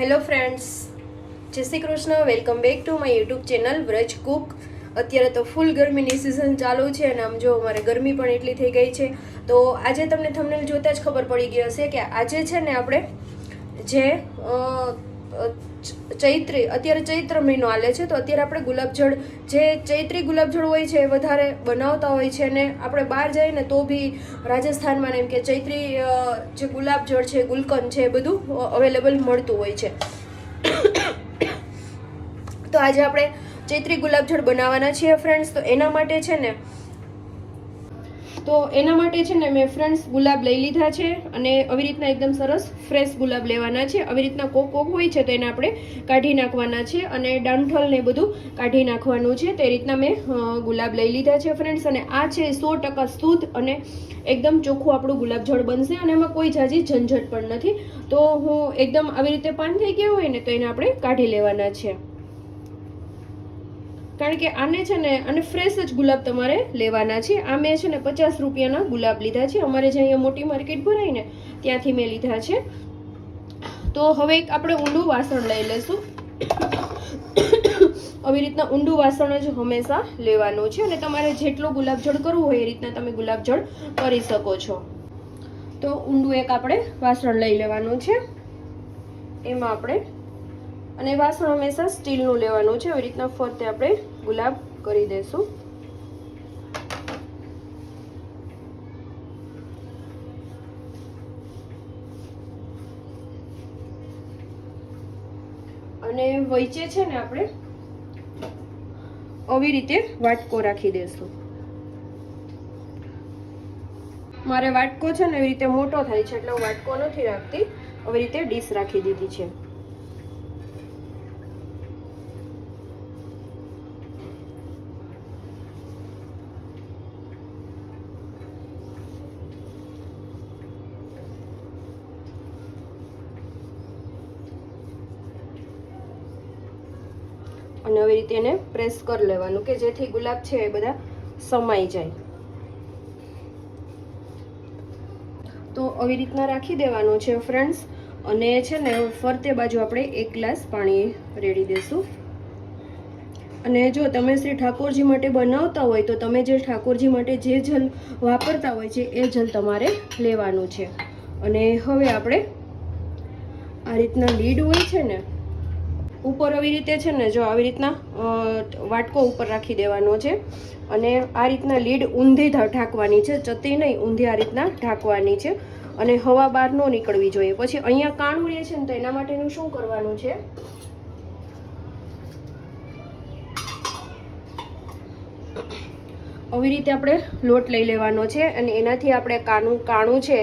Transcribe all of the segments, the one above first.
Hello friends જય Shri Krishna. Welcome back to my YouTube channel Vraj cook અત્યારે તો ફૂલ ગરમીની સિઝન ચાલુ છે અને આમ જો અમારે ગરમી પણ એટલી થઈ ગઈ છે. તો આજે તમને થંબનેલ જોતાં જ ખબર પડી ગઈ હશે કે આજે છે ને આપણે જે ચૈત્રી, અત્યારે ચૈત્ર મહિનો આલે છે, તો અત્યારે આપણે ગુલાબજળ, જે ચૈત્રી ગુલાબજળ હોય છે એ વધારે બનાવતા હોય છે અને આપણે બહાર જઈએ ને તો બી રાજસ્થાનમાં એમ કે ચૈત્રી જે ગુલાબજળ છે, ગુલકંદ છે એ બધું અવેલેબલ મળતું હોય છે. તો આજે આપણે ચૈત્રી ગુલાબજળ બનાવવાના છીએ ફ્રેન્ડ્સ તો એના માટે છે ને તો એના માટે છે ને મેં ફ્રેન્ડ્સ ગુલાબ લઈ લીધા છે અને આવી રીતના એકદમ સરસ ફ્રેશ ગુલાબ લેવાના છે. આવી રીતના કોક કોક હોય છે તો એને આપણે કાઢી નાખવાના છે અને દાંઠલ ને બધું કાઢી નાખવાનું છે. તે રીતના મેં ગુલાબ લઈ લીધા છે ફ્રેન્ડ્સ અને આ છે સો ટકા શુદ્ધ અને એકદમ ચોખ્ખું આપણું ગુલાબજળ બનશે અને એમાં કોઈ જાજી ઝંઝટ પણ નથી. તો હું એકદમ આવી રીતે પાન થઈ ગયા હોય ને તો એને આપણે કાઢી લેવાના છે. કારણ કે આને છે ને અને ફ્રેશ જ ગુલાબ તમારે લેવાના છે. આ મેં છે ને પચાસ રૂપિયાના ગુલાબ લીધા છે. અમારે જે અહીંયા મોટી માર્કેટ ભરાય ને, ત્યાંથી મેં લીધા છે. તો હવે એક આપણે ઊંડું વાસણ લઈ લઈશું આવી રીતના ઊંડું વાસણ જ હંમેશા લેવાનું છે અને તમારે જેટલો ગુલાબજળ કરવું હોય એ રીતના તમે ગુલાબજળ કરી શકો છો. તો ઊંડું એક આપણે વાસણ લઈ લેવાનું છે. એમાં આપણે, અને વાસણ હંમેશા સ્ટીલનું લેવાનું છે. આવી રીતના ફરતે આપણે ગુલાબ કરી દેશું. અને વચ્ચે છે ને આપણે આવી રીતે વાટકો રાખી દઈશું મારે વાટકો છે ને એવી રીતે મોટો થાય છે એટલે હું વાટકો નથી રાખતી. આવી રીતે ડીશ રાખી દીધી છે. અને આવી રીતે એને પ્રેસ કરી લેવાનું કે જેથી ગુલાબ છે એ બધા સમાઈ જાય. તો આવી રીતના રાખી દેવાનું છે ફ્રેન્ડ્સ. અને છે ને ફરતે બાજુ આપણે એક ગ્લાસ પાણી રેડી દેશું. અને જો તમે શ્રી ઠાકોરજી માટે બનાવતા હોય તો તમે જે ઠાકોરજી માટે જે જલ વાપરતા હોય છે એ જલ તમારે લેવાનું છે. અને હવે આપણે આ રીતના લીડ હોય છે ને ઉપર આવી રીતે છે ને, જો આવી રીતના વાટકો ઉપર રાખી દેવાનો છે. અને આ રીતના લીડ ઊંધી ઢાંકવાની છે. ચતી નહીં, ઊંધી આ રીતના ઢાંકવાની છે. અને હવા બહાર ન નીકળવી જોઈએ. પછી અહીંયા કાણું રહે છે ને, તો એના માટેનું શું કરવાનું છે? આવી રીતે આપણે લોટ લઈ લેવાનો છે. અને એનાથી આપણે કાણું કાણું છે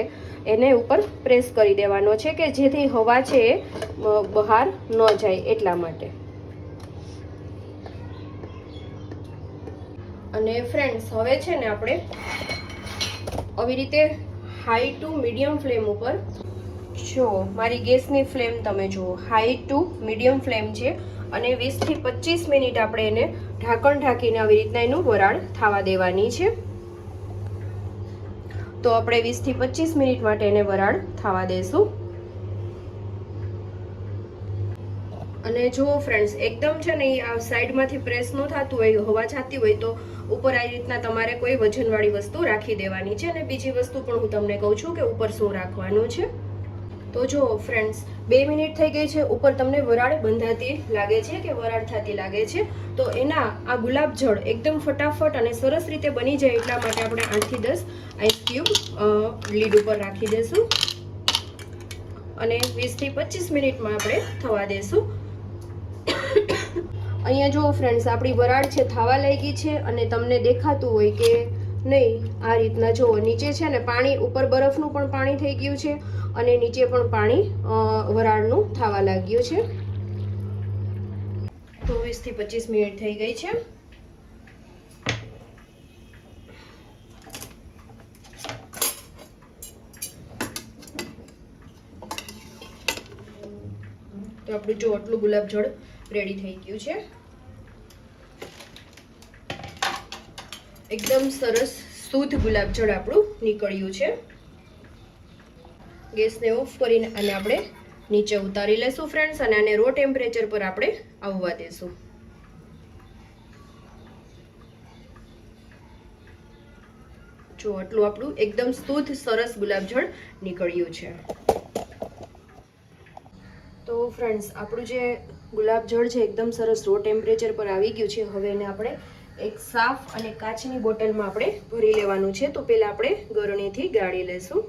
એને ઉપર પ્રેસ કરી દેવાનો છે કે જેથી હવા છે એ બહાર ન જાય એટલા માટે. અને ફ્રેન્ડ્સ હવે છે ને આપણે આવી રીતે હાઈ ટુ મીડિયમ ફ્લેમ ઉપર જો, મારી ગેસની ફ્લેમ તમે જુઓ હાઈ ટુ મીડિયમ ફ્લેમ છે અને વીસથી પચીસ મિનિટ આપણે એને ઢાંકણ ઢાંકીને આવી રીતના એનું વરાળ થવા દેવાની છે. તો આપણે વીસથી પચીસ મિનિટ માટે એને વરાળ થવા દેશું. અને જુઓ ફ્રેન્ડ્સ એકદમ છે ને આ સાઈડમાંથી પ્રેસ ન થતું હોય, હવા જાતી હોય, તો ઉપર આ રીતના તમારે કોઈ વજનવાળી વસ્તુ રાખી દેવાની છે. અને બીજી વસ્તુ પણ હું તમને કહું છું કે ઉપર શું રાખવાનું છે. તો જો ફ્રેન્ડ્સ બે મિનિટ થઈ ગઈ છે, ઉપર તમને વરાળ બંધાતી લાગે છે કે વરાળ થતી લાગે છે? તો એના આ ગુલાબ જળ એકદમ ફટાફટ અને સરસ રીતે બની જાય એટલા માટે આપણે આઠથી દસ આઈસ ક્યુબ લીડ ઉપર રાખી દઈશું. અને વીસથી પચીસ મિનિટમાં આપણે થવા દઈશું અહીંયા જુઓ ફ્રેન્ડ્સ આપણી વરાળ છે, થાવા લાગી છે અને તમને દેખાતું હોય કે નહીં, આ રીતના જુઓ, નીચે છે ને પાણી, ઉપર બરફનું પણ પાણી થઈ ગયું છે અને નીચે પણ પાણી વરાળનું થવા લાગ્યું છે. ચોવીસથી પચીસ મિનિટ થઈ ગઈ છે. તો આપણું જો, આટલું ગુલાબજળ રેડી થઈ ગયું છે. એકદમ સરસ, શુદ્ધ ગુલાબજળ આપણું નીકળ્યું છે. ગેસને ઓફ કરીને અને આપણે નીચે ઉતારી લેશું ફ્રેન્ડ્સ, અને આને રો ટેમ્પરેચર પર આપણે આવવા દેશું. જો આટલું આપણું એકદમ શુદ્ધ, સરસ ગુલાબજળ નીકળ્યું છે. તો ફ્રેન્ડ્સ, આપણું જે ગુલાબજળ છે, એકદમ સરસ રો ટેમ્પરેચર પર આવી ગયું છે. હવે એને આપણે એક સાફ અને કાચની બોટલમાં આપણે ભરી લેવાનું છે. તો પહેલાં આપણે ગરણીથી ગાળી લેશું.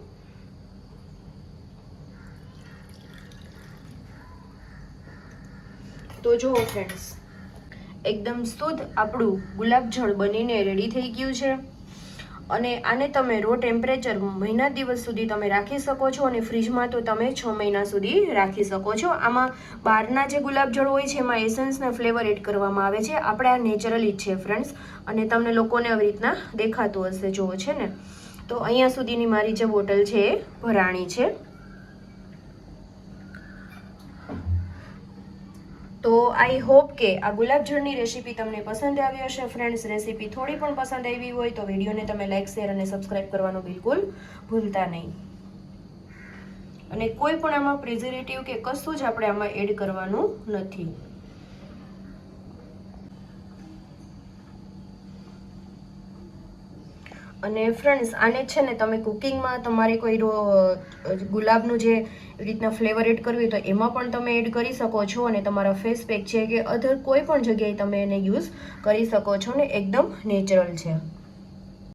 તો જુઓ ફ્રેન્ડ્સ એકદમ શુદ્ધ આપણું ગુલાબજળ બનીને રેડી થઈ ગયું છે. અને આને તમે રો ટેમ્પરેચર મહિના દિવસ સુધી તમે રાખી શકો છો અને ફ્રીજમાં તો તમે છ મહિના સુધી રાખી શકો છો. આમાં બહારના જે ગુલાબજળ હોય છે, એમાં એસન્સના ફ્લેવર એડ કરવામાં આવે છે. આપણે આ નેચરલી જ છે ફ્રેન્ડ્સ અને તમને લોકોને આવી રીતના દેખાતું હશે, જોવો છે ને. તો અહીંયા સુધીની મારી જે બોટલ છે, એ ભરાણી છે. તો આઈ હોપ કે આ ગુલાબજળની રેસીપી તમને પસંદ આવી હશે, ફ્રેન્ડ્સ. રેસીપી થોડી પણ પસંદ આવી હોય તો વિડીયોને તમે લાઇક શેર અને સબસ્ક્રાઇબ કરવાનું બિલકુલ ભૂલતા નહીં. અને કોઈ પણ આમાં પ્રિઝર્વેટિવ કે કશું જ આપણે આમાં એડ કરવાનું નથી. અને ફ્રેન્ડ્સ આને છે ને તમે કુકિંગમાં તમારે કોઈ ગુલાબનું જે રીતના ફ્લેવર એડ કરવી હોય તો એમાં પણ તમે એડ કરી શકો છો અને તમારા ફેસ પેક છે કે અધર કોઈ પણ જગ્યાએ તમે એને યુઝ કરી શકો છો ને એકદમ નેચરલ છે.